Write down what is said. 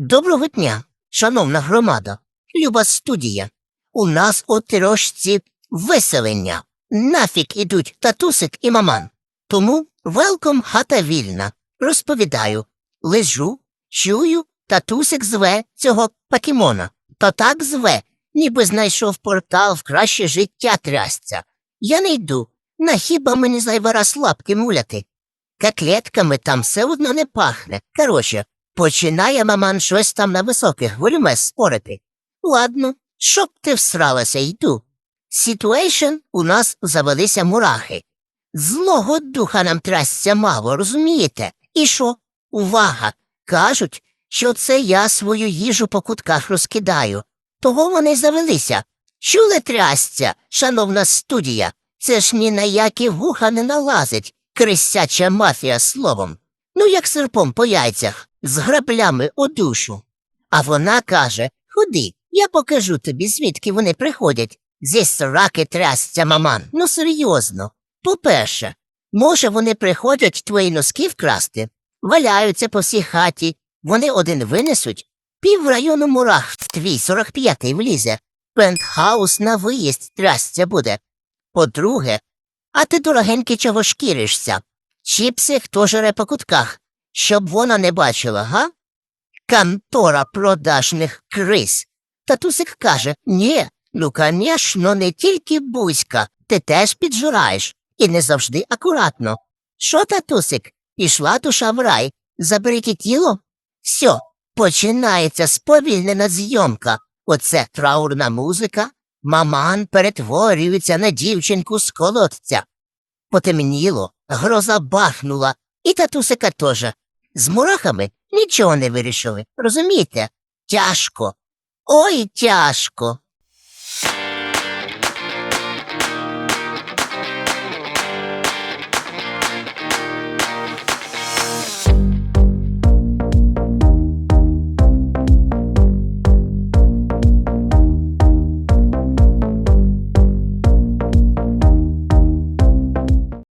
Доброго дня, шановна громада, люба студія. У нас у трошці виселення. Нафік ідуть татусик і маман. Тому велком хата вільна. Розповідаю, лежу, чую, татусик зве цього покемона. То так зве, ніби знайшов портал в краще життя трясця. Я не йду, на хіба мені зайвий раз лапки муляти. Котлетками там все одно не пахне. Коротше, починає маман щось там на високих вольмес спорити. Ладно, щоб ти всралася, йду. Ситуейшн у нас завелися мурахи. Злого духа нам трасться мало, розумієте? І що? Увага! Кажуть, що це я свою їжу по кутках розкидаю. Того вони завелися. Чули трясця, шановна студія? Це ж ні на які вуха не налазить, крисяча мафія словом. Ну, як серпом по яйцях, з граблями у душу. А вона каже Ходи, я покажу тобі, звідки вони приходять. Зі сраки трясця, маман. Ну серйозно. По-перше, може, вони приходять твої носки вкрасти, валяються по всій хаті, вони один винесуть, пів району мурах в твій 45-й влізе, пентхаус на виїзд трясця буде. По-друге, а ти, дорогенький, чого шкіришся? Чіпси хто жере по кутках, щоб вона не бачила, га? Контора продажних крис. Татусик каже, ні, ну, конечно, не тільки бузька, ти теж піджираєш, і не завжди акуратно. Що, татусик, пішла душа в рай, заберіть тіло? Все, починається сповільнена зйомка. Оце траурна музика, маман перетворюється на дівчинку з колодця. Потемніло, гроза бахнула, і татусика теж. З мурахами нічого не вирішили, розумієте? Тяжко. Ой, тяжко.